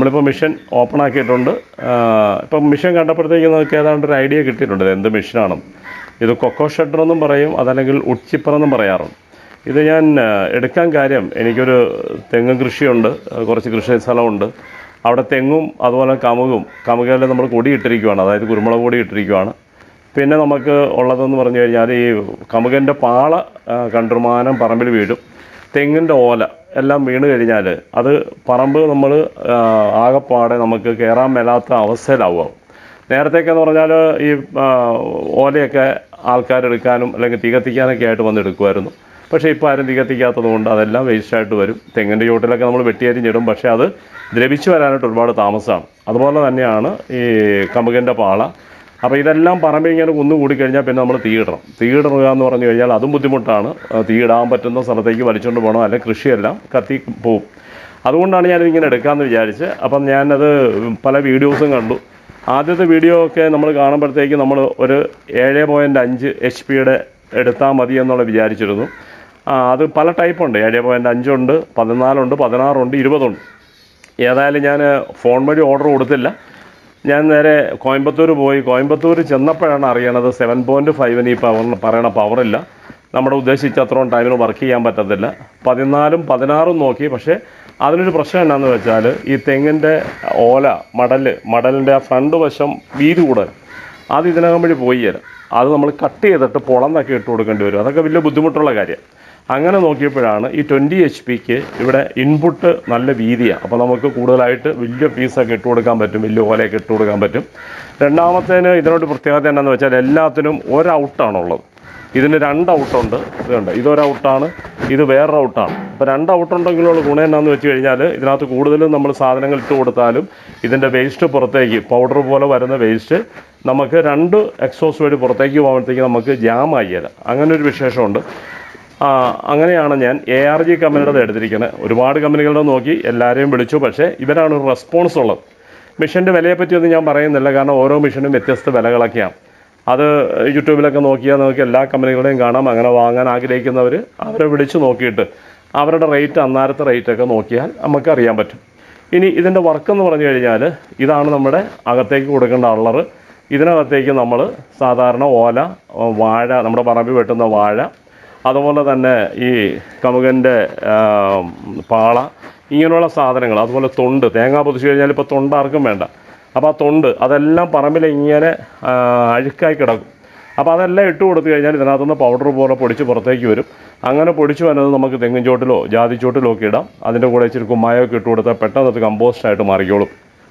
നമ്മളിപ്പോൾ mission open ആക്കിയിട്ടുണ്ട്. ഇപ്പം മിഷൻ കണ്ടപ്പോഴത്തേക്കും നമുക്ക് ഏതാണ്ട് ഒരു ഐഡിയ കിട്ടിയിട്ടുണ്ട്. എന്ത് മിഷനാണെന്ന്. ഇത് കൊക്കോ ഷട്ടർ എന്നും പറയും അതല്ലെങ്കിൽ ഉച്ചിപ്പറ എന്നും പറയാറുണ്ട്. ഇത് ഞാൻ എടുക്കാൻ കാര്യം എനിക്കൊരു തെങ്ങ് കൃഷിയുണ്ട്. കുറച്ച് കൃഷി സ്ഥലമുണ്ട്. അവിടെ തെങ്ങും അതുപോലെ കമുകും. കമുകയിൽ നമ്മൾ കൊടി ഇട്ടിരിക്കുകയാണ് അതായത് കുരുമുളക് പൊടി ഇട്ടിരിക്കുവാണ്. പിന്നെ നമുക്ക് ഉള്ളതെന്ന് പറഞ്ഞു കഴിഞ്ഞാൽ ഈ കമുകന്റെ പാള കണ്ടുമാനം പറമ്പിൽ വീഴും. തെങ്ങിന്റെ ഓല എല്ലാം വീണ് കഴിഞ്ഞാൽ അത് പറമ്പ് നമ്മൾ ആകെപ്പാടെ നമുക്ക് കയറാൻ മേലാത്ത അവസ്ഥയിലാവുക. നേരത്തെയൊക്കെ എന്ന് പറഞ്ഞാൽ ഈ ഓലയൊക്കെ ആൾക്കാരെടുക്കാനും അല്ലെങ്കിൽ തീ ആയിട്ട് വന്ന് എടുക്കുമായിരുന്നു. പക്ഷേ ഇപ്പോൾ ആരും തീ കത്തിക്കാത്തത് കൊണ്ട് അതെല്ലാം വേസ്റ്റായിട്ട് വരും. തെങ്ങിന്റെ ചുവട്ടിലൊക്കെ നമ്മൾ വെട്ടിയരിഞ്ഞിടും പക്ഷേ അത് ദ്രവിച്ചു വരാനായിട്ട് ഒരുപാട് താമസമാണ്. അതുപോലെ തന്നെയാണ് ഈ കമുകന്റെ പാള. അപ്പോൾ ഇതെല്ലാം പറമ്പിൽ ഇങ്ങനെ കുന്നു കൂടിക്കഴിഞ്ഞാൽ പിന്നെ നമ്മൾ തീയിടണം തീയിടുക എന്ന് പറഞ്ഞു കഴിഞ്ഞാൽ അതും ബുദ്ധിമുട്ടാണ്. തീയിടാൻ പറ്റുന്ന സ്ഥലത്തേക്ക് വലിച്ചുകൊണ്ട് പോകണം അല്ലെങ്കിൽ കൃഷിയെല്ലാം കത്തി പോവും. അതുകൊണ്ടാണ് ഞാനിതിങ്ങനെ എടുക്കാമെന്ന് വിചാരിച്ച് അപ്പം ഞാനത് പല വീഡിയോസും കണ്ടു. ആദ്യത്തെ വീഡിയോ ഒക്കെ നമ്മൾ കാണുമ്പോഴത്തേക്ക് നമ്മൾ ഒരു ഏഴ് പോയിന്റ് അഞ്ച് എച്ച് പിയുടെ എടുത്താൽ മതി എന്നുള്ള വിചാരിച്ചിരുന്നു. അത് പല ടൈപ്പുണ്ട്. ഏഴ് പോയിന്റ് അഞ്ചുണ്ട് പതിനാലുണ്ട് പതിനാറുണ്ട് ഇരുപതുണ്ട്. ഏതായാലും ഞാൻ ഫോൺ വഴി ഓർഡർ കൊടുത്തില്ല. ഞാൻ നേരെ കോയമ്പത്തൂർ പോയി. കോയമ്പത്തൂർ ചെന്നപ്പോഴാണ് അറിയണത് സെവൻ പോയിന്റ് ഫൈവിന് ഈ പവർ പറയണ പവറില്ല നമ്മുടെ ഉദ്ദേശിച്ച അത്രയും ടൈമിന് വർക്ക് ചെയ്യാൻ പറ്റത്തില്ല. പതിനാലും പതിനാറും നോക്കി. പക്ഷേ അതിനൊരു പ്രശ്നം എന്നാന്ന് വെച്ചാൽ ഈ തെങ്ങിന്റെ ഓല മടൽ മടലിന്റെ ആ ഫ്രണ്ട് വശം വീതി കൂടുതൽ. അത് ഇതിനകം വഴി പോയി തരാം അത് നമ്മൾ കട്ട് ചെയ്തിട്ട് പൊളന്നൊക്കെ ഇട്ട് കൊടുക്കേണ്ടി വരും. അതൊക്കെ വലിയ ബുദ്ധിമുട്ടുള്ള കാര്യം അങ്ങനെ നോക്കിയപ്പോഴാണ് ഈ ട്വന്റി എച്ച് പിക്ക് ഇവിടെ ഇൻപുട്ട് നല്ല വീതിയാണ് അപ്പോൾ നമുക്ക് കൂടുതലായിട്ട് വലിയ പീസൊക്കെ ഇട്ട് കൊടുക്കാൻ പറ്റും വലിയ ഓലയൊക്കെ ഇട്ട് കൊടുക്കാൻ പറ്റും. രണ്ടാമത്തേന് ഇതിനോട് പ്രത്യേകത എന്താണെന്ന് വെച്ചാൽ എല്ലാത്തിനും ഒരൗട്ടാണുള്ളത് ഇതിന് രണ്ട് ഔട്ടുണ്ട് ഇതുണ്ട് ഇതൊരു ഔട്ടാണ് ഇത് വേറൊരു ഔട്ടാണ് അപ്പോൾ രണ്ട് ഔട്ടുണ്ടെങ്കിലുള്ള ഗുണം എന്നാന്ന് വെച്ച് കഴിഞ്ഞാൽ ഇതിനകത്ത് കൂടുതലും നമ്മൾ സാധനങ്ങൾ ഇട്ട് കൊടുത്താലും ഇതിന്റെ വേസ്റ്റ് പുറത്തേക്ക് പൗഡർ പോലെ വരുന്ന വേസ്റ്റ് നമുക്ക് രണ്ട് എക്സോസ് വഴി പുറത്തേക്ക് പോകുമ്പോഴത്തേക്ക് നമുക്ക് ജാം ആയില്ല അങ്ങനെ ഒരു വിശേഷമുണ്ട്. അങ്ങനെയാണ് ഞാൻ എ ആർ ജി കമ്പനിയുടെ എടുത്തിരിക്കുന്നത് ഒരുപാട് കമ്പനികളുടെ നോക്കി എല്ലാവരെയും വിളിച്ചു. പക്ഷേ ഇവരാണ് ഒരു റെസ്പോൺസ് ഉള്ളത് മിഷന്റെ വിലയെപ്പറ്റിയൊന്നും ഞാൻ പറയുന്നില്ല. കാരണം ഓരോ മിഷനും വ്യത്യസ്ത വിലകളൊക്കെയാണ്. അത് യൂട്യൂബിലൊക്കെ നോക്കിയാൽ നമുക്ക് എല്ലാ കമ്പനികളുടെയും കാണാം. അങ്ങനെ വാങ്ങാൻ ആഗ്രഹിക്കുന്നവർ അവരെ വിളിച്ച് നോക്കിയിട്ട് അവരുടെ റേറ്റ് അന്നേരത്തെ റേറ്റൊക്കെ നോക്കിയാൽ നമുക്ക് അറിയാൻ പറ്റും. ഇനി ഇതിന്റെ വർക്ക് എന്ന് പറഞ്ഞു കഴിഞ്ഞാൽ ഇതാണ് നമ്മുടെ അകത്തേക്ക് കൊടുക്കേണ്ട അള്ളർ. ഇതിനകത്തേക്ക് നമ്മൾ സാധാരണ ഓല വാഴ നമ്മുടെ പറമ്പിൽ വെട്ടുന്ന വാഴ അതുപോലെ തന്നെ ഈ കമുകന്റെ പാള ഇങ്ങനെയുള്ള സാധനങ്ങൾ അതുപോലെ തൊണ്ട് തേങ്ങ പൊതിച്ച് കഴിഞ്ഞാൽ ഇപ്പോൾ തൊണ്ട് ആർക്കും വേണ്ട. അപ്പോൾ ആ തൊണ്ട് അതെല്ലാം പറമ്പിൽ ഇങ്ങനെ അഴുക്കായി കിടക്കും. അപ്പോൾ അതെല്ലാം ഇട്ട് കൊടുത്തു കഴിഞ്ഞാൽ ഇതിനകത്തുനിന്ന് പൗഡർ പോലെ പൊടിച്ച് പുറത്തേക്ക് വരും. അങ്ങനെ പൊടിച്ച് വന്നത് നമുക്ക് തെങ്ങിൻ ചോട്ടിലോ ജാതി ചോട്ടിലോ ഒക്കെ ഇടാം. അതിന്റെ കൂടെ ഇച്ചിരി കുമ്മായൊക്കെ ഇട്ട് കൊടുത്താൽ പെട്ടെന്ന് അത് കമ്പോസ്റ്റായിട്ട് മാറിക്കോളും.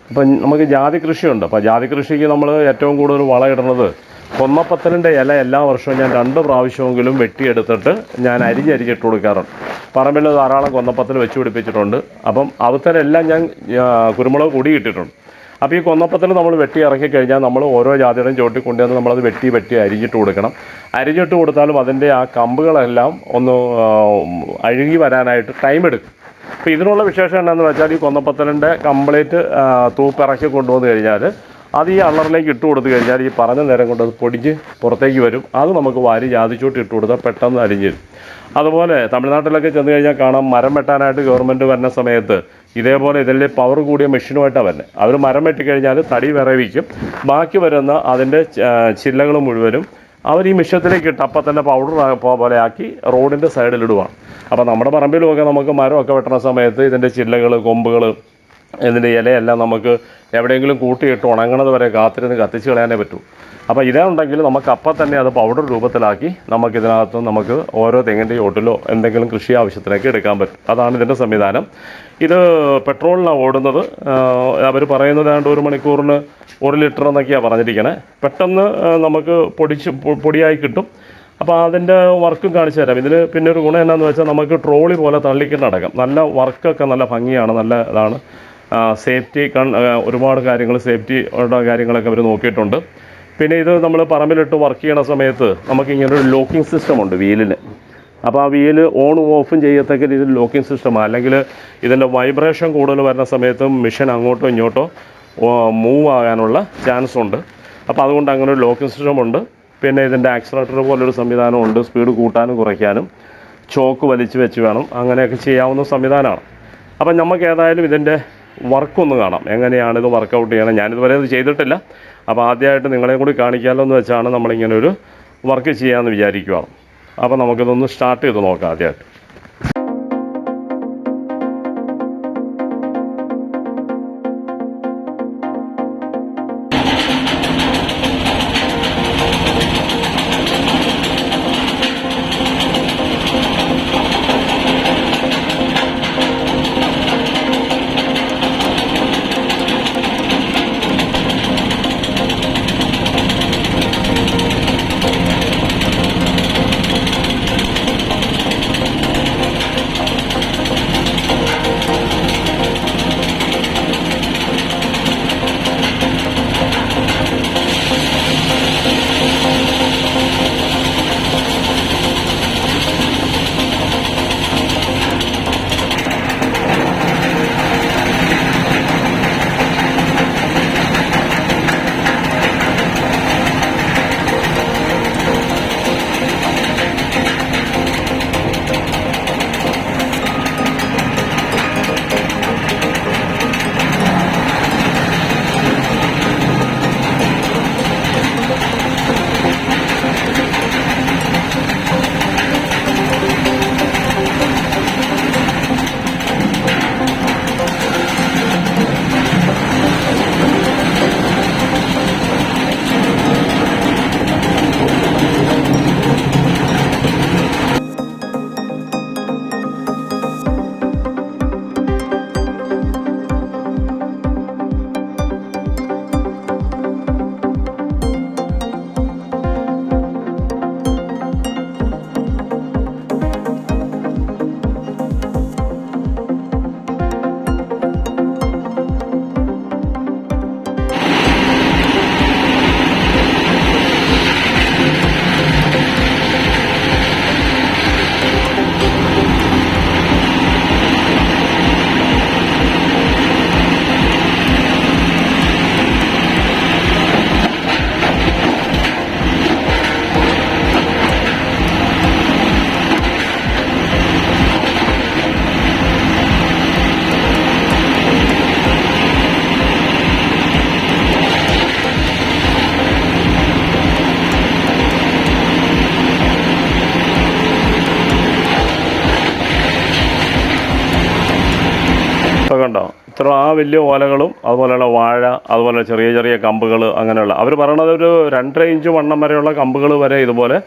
അപ്പം നമുക്ക് ജാതി കൃഷിയുണ്ട്. അപ്പോൾ ജാതി കൃഷിക്ക് നമ്മൾ ഏറ്റവും കൂടുതൽ വളം ഇടുന്നത് കൊന്നപ്പത്തലിന്റെ ഇല എല്ലാ വർഷവും ഞാൻ രണ്ട് പ്രാവശ്യമെങ്കിലും വെട്ടിയെടുത്തിട്ട് ഞാൻ അരിഞ്ഞരിഞ്ഞിട്ട് കൊടുക്കാറുണ്ട്. പറമ്പിൽ ധാരാളം കൊന്നപ്പത്തൽ വെച്ച് പിടിപ്പിച്ചിട്ടുണ്ട്. അപ്പം അവത്തലെല്ലാം ഞാൻ കുരുമുളക് കൂടി ഇട്ടിട്ടുണ്ട്. അപ്പോൾ ഈ കൊന്നപ്പത്തിൽ നമ്മൾ വെട്ടി ഇറക്കി കഴിഞ്ഞാൽ നമ്മൾ ഓരോ ജാതിയുടെയും ചോട്ടി കൊണ്ടുവന്ന് നമ്മളത് വെട്ടി വെട്ടി അരിഞ്ഞിട്ട് കൊടുക്കണം. അരിഞ്ഞിട്ട് കൊടുത്താലും അതിന്റെ ആ കമ്പുകളെല്ലാം ഒന്ന് അഴുകി വരാനായിട്ട് ടൈം എടുക്കും. അപ്പോൾ ഇതിനുള്ള വിശേഷം എന്താണെന്ന് വെച്ചാൽ ഈ കൊന്നപ്പത്തലിന്റെ കംപ്ലീറ്റ് തൂപ്പിറക്കി കൊണ്ടുവന്ന് കഴിഞ്ഞാൽ അത് ഈ അള്ളറിലേക്ക് ഇട്ട് കൊടുത്തു കഴിഞ്ഞാൽ ഈ പറഞ്ഞ നേരം കൊണ്ട് അത് പൊടിഞ്ഞ് പുറത്തേക്ക് വരും. അത് നമുക്ക് വാരി ജാതിച്ചോട്ട് ഇട്ട് കൊടുത്താൽ പെട്ടെന്ന് അരിഞ്ഞ് അതുപോലെ തമിഴ്നാട്ടിലൊക്കെ ചെന്ന് കഴിഞ്ഞാൽ കാണാം മരം വെട്ടാനായിട്ട് ഗവൺമെന്റ് വരുന്ന സമയത്ത് ഇതേപോലെ ഇതിന്റെ പവർ കൂടിയ മെഷീനുമായിട്ടാണ് വരുന്നത് അവർ മരം വെട്ടിക്കഴിഞ്ഞാൽ തടി വിറവിക്കും. ബാക്കി വരുന്ന അതിന്റെ ചില്ലകൾ മുഴുവനും അവർ ഈ മിഷ്യത്തിലേക്ക് ഇട്ട് അപ്പം തന്നെ പൗഡർ പോലെ ആക്കി റോഡിന്റെ സൈഡിലിടുവാണ് അപ്പോൾ നമ്മുടെ പറമ്പിലുമൊക്കെ നമുക്ക് മരമൊക്കെ വെട്ടണ സമയത്ത് ഇതിന്റെ ചില്ലകൾ കൊമ്പുകൾ ഇതിന്റെ ഇലയെല്ലാം നമുക്ക് എവിടെയെങ്കിലും കൂട്ടിയിട്ട് ഉണങ്ങണത് വരെ കാത്തിരുന്ന് കത്തിച്ച് കളയാനേ പറ്റൂ. അപ്പോൾ ഇതുണ്ടെങ്കിൽ നമുക്ക് അപ്പം തന്നെ അത് പൗഡർ രൂപത്തിലാക്കി നമുക്ക് ഇതിനകത്ത് നമുക്ക് ഓരോ തെങ്ങിന്റെ ഓട്ടിലോ എന്തെങ്കിലും കൃഷി ആവശ്യത്തിനൊക്കെ എടുക്കാൻ പറ്റും. അതാണ് ഇതിന്റെ സംവിധാനം. ഇത് പെട്രോളിനാണ് ഓടുന്നത്. അവർ പറയുന്നത് ഏതാണ്ട് ഒരു മണിക്കൂറിന് ഒരു ലിറ്റർ എന്നൊക്കെയാണ് പറഞ്ഞിരിക്കണേ. പെട്ടെന്ന് നമുക്ക് പൊടിച്ച് പൊടിയായി കിട്ടും. അപ്പോൾ അതിന്റെ വർക്കും കാണിച്ചു തരാം. ഇതിന് പിന്നെ ഒരു ഗുണം എന്നാന്ന് വെച്ചാൽ നമുക്ക് ട്രോളി പോലെ തള്ളിക്കിട്ടടക്കാം. നല്ല വർക്കൊക്കെ നല്ല ഭംഗിയാണ് നല്ല ഇതാണ്. സേഫ്റ്റി ഒരുപാട് കാര്യങ്ങൾ സേഫ്റ്റി ഉള്ള കാര്യങ്ങളൊക്കെ അവർ നോക്കിയിട്ടുണ്ട്. പിന്നെ ഇത് നമ്മൾ പറമ്പിലിട്ട് വർക്ക് ചെയ്യണ സമയത്ത് നമുക്ക് ഇങ്ങനെ ഒരു ലോക്കിംഗ് സിസ്റ്റം ഉണ്ട് വീലിന്. അപ്പോൾ ആ വീൽ ഓണും ഓഫും ചെയ്യത്തക്ക രീതിയിൽ ലോക്കിംഗ് സിസ്റ്റമാണ് അല്ലെങ്കിൽ ഇതിന്റെ വൈബ്രേഷൻ കൂടുതൽ വരുന്ന സമയത്തും മിഷൻ അങ്ങോട്ടോ ഇങ്ങോട്ടോ മൂവ് ആകാനുള്ള ചാൻസ് ഉണ്ട്. അപ്പോൾ അതുകൊണ്ട് അങ്ങനെ ഒരു ലോക്കിംഗ് സിസ്റ്റം ഉണ്ട്. പിന്നെ ഇതിന്റെ ആക്സിലേറ്റർ പോലൊരു സംവിധാനമുണ്ട് സ്പീഡ് കൂട്ടാനും കുറയ്ക്കാനും ചോക്ക് വലിച്ചു വെച്ച് വേണം. അങ്ങനെയൊക്കെ ചെയ്യാവുന്ന സംവിധാനമാണ്. അപ്പം നമുക്ക് ഏതായാലും ഇതിന്റെ വർക്കൊന്ന് കാണാം. എങ്ങനെയാണ് ഇത് വർക്കൗട്ട് ചെയ്യണം ഞാനിതുവരെ ഇത് ചെയ്തിട്ടില്ല. അപ്പോൾ ആദ്യമായിട്ട് നിങ്ങളെയും കൂടി കാണിക്കാമല്ലോ എന്ന് വെച്ചാണ് നമ്മളിങ്ങനെ ഒരു വർക്ക് ചെയ്യാമെന്ന് വിചാരിക്കുകയാണ് അപ്പോൾ നമുക്കിതൊന്ന് സ്റ്റാർട്ട് ചെയ്ത് നോക്കാം ആദ്യമായിട്ട് ഇത്ര ആ വലിയ ഓലകളും അതുപോലെയുള്ള വാഴ അതുപോലെ ചെറിയ ചെറിയ കമ്പുകൾ അങ്ങനെയുള്ള. അവർ പറയണത് ഒരു രണ്ടര ഇഞ്ച് വണ്ണം വരെയുള്ള കമ്പുകൾ വരെ ഇതുപോലെ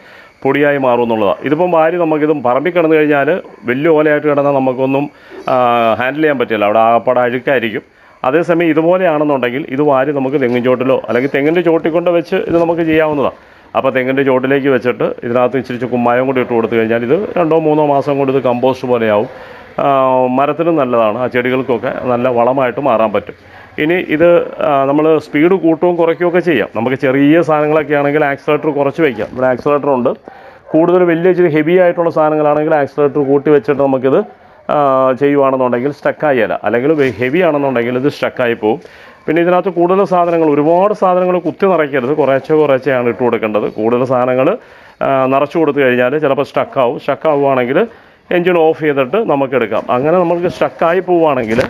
പൊടിയായി മാറും എന്നുള്ളതാണ് ഇതിപ്പം വാരി നമുക്കിതും പറമ്പിൽ കിടന്നു കഴിഞ്ഞാൽ വലിയ ഓലയായിട്ട് കിടന്നാൽ നമുക്കൊന്നും ഹാൻഡിൽ ചെയ്യാൻ പറ്റില്ല. അവിടെ ആകപ്പാടെ അഴുക്കായിരിക്കും. അതേസമയം ഇതുപോലെയാണെന്നുണ്ടെങ്കിൽ ഇത് വാരി നമുക്ക് തെങ്ങിൻ ചോട്ടിലോ അല്ലെങ്കിൽ തെങ്ങിന്റെ ചോട്ടിൽ കൊണ്ട് വെച്ച് ഇത് നമുക്ക് ചെയ്യാവുന്നതാണ് അപ്പോൾ തെങ്ങിന്റെ ചോട്ടിലേക്ക് വെച്ചിട്ട് ഇതിനകത്ത് ഇച്ചിരി കുമ്മായം കൂടി ഇട്ട് കൊടുത്തു കഴിഞ്ഞാൽ ഇത് രണ്ടോ മൂന്നോ മാസം കൊണ്ട് ഇത് കമ്പോസ്റ്റ് പോലെയാവും. മരത്തിനും നല്ലതാണ്. ആ ചെടികൾക്കൊക്കെ നല്ല വളമായിട്ട് മാറാൻ പറ്റും. ഇനി ഇത് നമ്മൾ സ്പീഡ് കൂട്ടുകയും കുറയ്ക്കുകയൊക്കെ ചെയ്യാം. നമുക്ക് ചെറിയ സാധനങ്ങളൊക്കെ ആണെങ്കിൽ ആക്സിലേറ്റർ കുറച്ച് വയ്ക്കാം. ഇവിടെ ആക്സിലേറ്റർ ഉണ്ട്. കൂടുതൽ വലിയ ഇച്ചിരി ഹെവി ആയിട്ടുള്ള സാധനങ്ങളാണെങ്കിൽ ആക്സിലേറ്റർ കൂട്ടി വെച്ചിട്ട് നമുക്കിത് ചെയ്യുവാണെന്നുണ്ടെങ്കിൽ സ്റ്റക്കായി അല്ല അല്ലെങ്കിൽ ഹെവി ആണെന്നുണ്ടെങ്കിൽ ഇത് സ്റ്റക്കായി പോകും പിന്നെ ഇതിനകത്ത് കൂടുതൽ സാധനങ്ങൾ ഒരുപാട് സാധനങ്ങൾ കുത്തി നിറയ്ക്കരുത്. കുറേശ്ശെ കുറേശ്ശെയാണ് ഇട്ട് കൊടുക്കേണ്ടത്. കൂടുതൽ സാധനങ്ങൾ നിറച്ചു കൊടുത്തു കഴിഞ്ഞാൽ ചിലപ്പോൾ സ്റ്റക്കാവും. സ്റ്റക്കാവുകയാണെങ്കിൽ എൻജിൻ ഓഫ് ചെയ്തിട്ട് നമുക്ക് എടുക്കാം. അങ്ങനെ നമുക്ക് സ്റ്റക്കായി പോവുകയാണെങ്കിൽ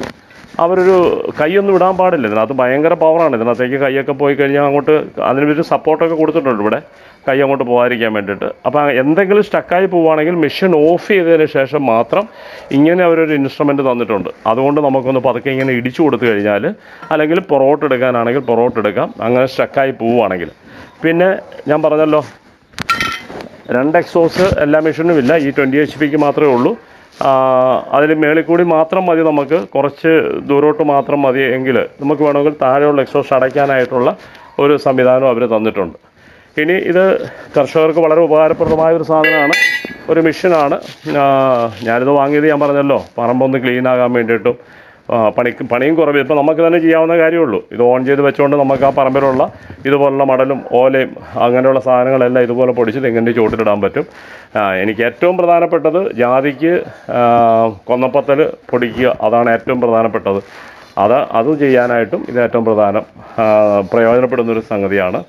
അവരൊരു കൈയൊന്നും ഇടാൻ പാടില്ല. ഇതിനകത്ത് ഭയങ്കര പവറാണ് ഇതിനകത്തേക്ക് കൈയൊക്കെ പോയി കഴിഞ്ഞാൽ അങ്ങോട്ട് അതിന് ഒരു സപ്പോർട്ടൊക്കെ കൊടുത്തിട്ടുണ്ട് ഇവിടെ. കൈ അങ്ങോട്ട് പോകാതിരിക്കാൻ വേണ്ടിയിട്ട്. അപ്പോൾ എന്തെങ്കിലും സ്റ്റക്കായി പോവുകയാണെങ്കിൽ മെഷീൻ ഓഫ് ചെയ്തതിന് ശേഷം മാത്രം ഇങ്ങനെ അവരൊരു ഇൻസ്ട്രുമെന്റ് തന്നിട്ടുണ്ട്. അതുകൊണ്ട് നമുക്കൊന്ന് പതുക്കെ ഇങ്ങനെ ഇടിച്ചു കൊടുത്തു കഴിഞ്ഞാൽ അല്ലെങ്കിൽ പൊറോട്ട എടുക്കാനാണെങ്കിൽ പൊറോട്ട എടുക്കാം. അങ്ങനെ സ്റ്റക്കായി പോവുകയാണെങ്കിൽ പിന്നെ ഞാൻ പറഞ്ഞല്ലോ രണ്ട് എക്സോസ് എല്ലാ മെഷീനും ഇല്ല. ഈ ട്വന്റി എച്ച് പിക്ക് മാത്രമേ ഉള്ളൂ. അതിൽ മേളിൽ കൂടി മാത്രം മതി നമുക്ക്. കുറച്ച് ദൂരോട്ട് മാത്രം മതി എങ്കിൽ നമുക്ക് വേണമെങ്കിൽ താഴെയുള്ള എക്സോസ് അടയ്ക്കാനായിട്ടുള്ള ഒരു സംവിധാനം അവർ തന്നിട്ടുണ്ട്. ഇനി ഇത് കർഷകർക്ക് വളരെ ഉപകാരപ്രദമായ ഒരു സാധനമാണ്. ഒരു മെഷീനാണ്. ഞാനിത് വാങ്ങിയത് ഞാൻ പറഞ്ഞല്ലോ. പറമ്പൊന്ന് ക്ലീൻ ആകാൻ വേണ്ടിയിട്ടും പണിക്ക് പണിയും കുറവ്. ഇപ്പം നമുക്ക് തന്നെ ചെയ്യാവുന്ന കാര്യമുള്ളൂ. ഇത് ഓൺ ചെയ്ത് വെച്ചുകൊണ്ട് നമുക്ക് ആ പറമ്പിലുള്ള ഇതുപോലുള്ള മടലും ഓലയും അങ്ങനെയുള്ള സാധനങ്ങളെല്ലാം ഇതുപോലെ പൊടിച്ച് തെങ്ങിന്റെ ചുവട്ടിലിടാൻ പറ്റും. എനിക്ക് ഏറ്റവും പ്രധാനപ്പെട്ടത് ജാതിക്ക് കൊന്നപ്പത്തൽ പൊടിക്കുക അതാണ് ഏറ്റവും പ്രധാനപ്പെട്ടത്. അത് അത് ചെയ്യാനായിട്ടും ഇത് ഏറ്റവും പ്രധാനം പ്രയോജനപ്പെടുന്നൊരു സംഗതിയാണ്.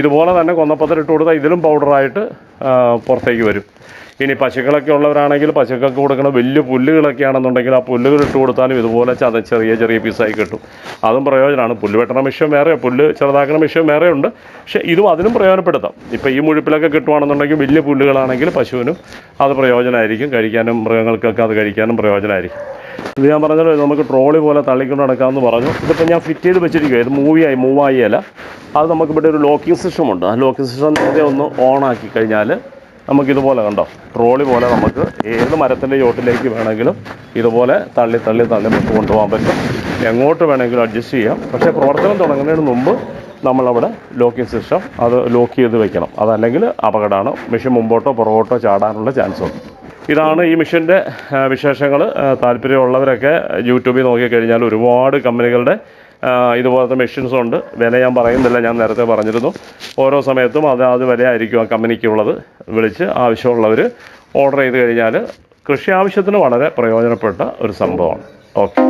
ഇതുപോലെ തന്നെ കൊന്നപ്പത്തൽ ഇട്ട് കൊടുത്താൽ ഇതിലും പൗഡറായിട്ട് പുറത്തേക്ക് വരും. ഇനി പശുക്കളൊക്കെ ഉള്ളവരാണെങ്കിൽ പശുക്കൾക്ക് കൊടുക്കുന്ന വലിയ പുല്ലുകളൊക്കെ ആണെന്നുണ്ടെങ്കിൽ ആ പുല്ലുകൾ ഇട്ട് കൊടുത്താലും ഇതുപോലെ ചത ചെറിയ ചെറിയ പീസായി കിട്ടും. അതും പ്രയോജനമാണ്. പുല്ല് വെട്ടണ മിഷൻ വേറെ പുല്ല് ചെറുതാക്കണ മിഷൻ വേറെ ഉണ്ട്. പക്ഷേ ഇതും അതിനും പ്രയോജനപ്പെടുത്താം. ഇപ്പോൾ ഈ മുഴുപ്പിലൊക്കെ കിട്ടുവാണെന്നുണ്ടെങ്കിൽ വലിയ പുല്ലുകളാണെങ്കിൽ പശുവിനും അത് പ്രയോജനമായിരിക്കും. കഴിക്കാനും മൃഗങ്ങൾക്കൊക്കെ അത് കഴിക്കാനും പ്രയോജനമായിരിക്കും. ഇത് ഞാൻ പറഞ്ഞല്ലോ നമുക്ക് ട്രോളി പോലെ തള്ളിക്കൊണ്ട് നടക്കാമെന്ന് പറഞ്ഞു. ഇതിപ്പോൾ ഞാൻ ഫിറ്റ് ചെയ്ത് വെച്ചിരിക്കുക ഇത് മൂവിയായി മൂവായി അല്ല. അത് നമുക്ക് ഇവിടെ ഒരു ലോക്കിംഗ് സിസ്റ്റം ഉണ്ട്. ആ ലോക്കിംഗ് സിസ്റ്റം നേരെ ഒന്ന് ഓൺ ആക്കി കഴിഞ്ഞാൽ നമുക്കിതുപോലെ കണ്ടോ? ട്രോളി പോലെ നമുക്ക് ഏത് മരത്തിന്റെ ചോട്ടിലേക്ക് വേണമെങ്കിലും ഇതുപോലെ തള്ളി തള്ളി തള്ളി നമുക്ക് കൊണ്ടുപോകാൻ പറ്റും. എങ്ങോട്ട് വേണമെങ്കിലും അഡ്ജസ്റ്റ് ചെയ്യാം. പക്ഷേ പ്രവർത്തനം തുടങ്ങുന്നതിന് മുമ്പ് നമ്മളവിടെ ലോക്കിംഗ് സിസ്റ്റം അത് ലോക്ക് ചെയ്ത് വെക്കണം. അതല്ലെങ്കിൽ അപകടമാണ്. മെഷീൻ മുമ്പോട്ടോ പുറകോട്ടോ ചാടാനുള്ള ചാൻസ് ഉണ്ട്. ഇതാണ് ഈ മിഷന്റെ വിശേഷങ്ങൾ താല്പര്യമുള്ളവരൊക്കെ യൂട്യൂബിൽ നോക്കിക്കഴിഞ്ഞാൽ ഒരുപാട് കമ്പനികളുടെ ഇതുപോലത്തെ മെഷീൻസും ഉണ്ട്. വില ഞാൻ പറയുന്നില്ല ഞാൻ നേരത്തെ പറഞ്ഞിരുന്നു. ഓരോ സമയത്തും അത് അത് വിലയായിരിക്കും ആ കമ്പനിക്കുള്ളത്. വിളിച്ച് ആവശ്യമുള്ളവർ ഓർഡർ ചെയ്ത് കഴിഞ്ഞാൽ കൃഷി ആവശ്യത്തിന് വളരെ പ്രയോജനപ്പെട്ട ഒരു സംഭവമാണ്. ഓക്കെ